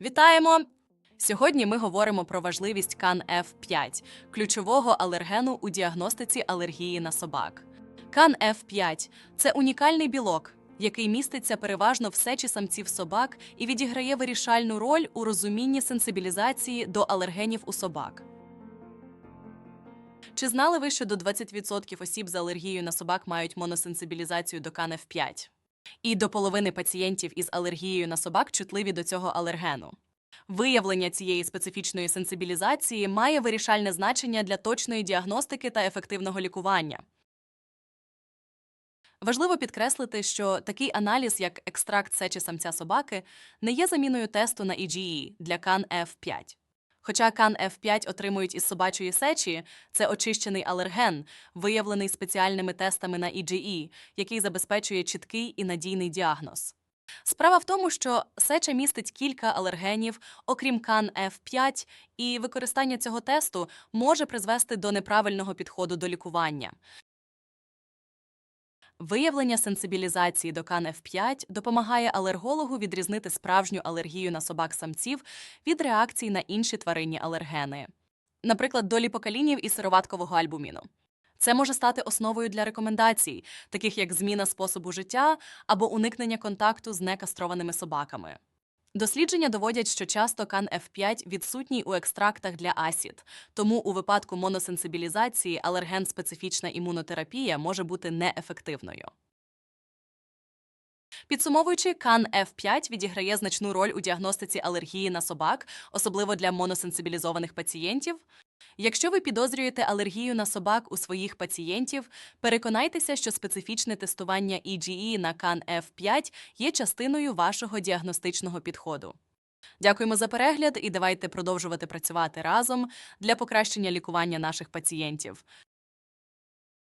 Вітаємо! Сьогодні ми говоримо про важливість кан F5 – ключового алергену у діагностиці алергії на собак. Кан F5 – це унікальний білок, який міститься переважно в сечі самців собак і відіграє вирішальну роль у розумінні сенсибілізації до алергенів у собак. Чи знали ви, що до 20% осіб з алергією на собак мають моносенсибілізацію до кан F5? І до половини пацієнтів із алергією на собак чутливі до цього алергену. Виявлення цієї специфічної сенсибілізації має вирішальне значення для точної діагностики та ефективного лікування. Важливо підкреслити, що такий аналіз, як екстракт сечі самця собаки, не є заміною тесту на IgE для кан F5. Хоча кан F5 отримують із собачої сечі, це очищений алерген, виявлений спеціальними тестами на IgE, який забезпечує чіткий і надійний діагноз. Справа в тому, що сеча містить кілька алергенів, окрім кан F5, і використання цього тесту може призвести до неправильного підходу до лікування. Виявлення сенсибілізації до кан F5 допомагає алергологу відрізнити справжню алергію на собак-самців від реакцій на інші тваринні алергени, наприклад, до ліпокалінів і сироваткового альбуміну. Це може стати основою для рекомендацій, таких як зміна способу життя або уникнення контакту з некастрованими собаками. Дослідження доводять, що часто кан F5 відсутній у екстрактах для асід, тому у випадку моносенсибілізації алерген-специфічна імунотерапія може бути неефективною. Підсумовуючи, кан F5 відіграє значну роль у діагностиці алергії на собак, особливо для моносенсибілізованих пацієнтів. Якщо ви підозрюєте алергію на собак у своїх пацієнтів, переконайтеся, що специфічне тестування EGE на can F5 є частиною вашого діагностичного підходу. Дякуємо за перегляд і давайте продовжувати працювати разом для покращення лікування наших пацієнтів.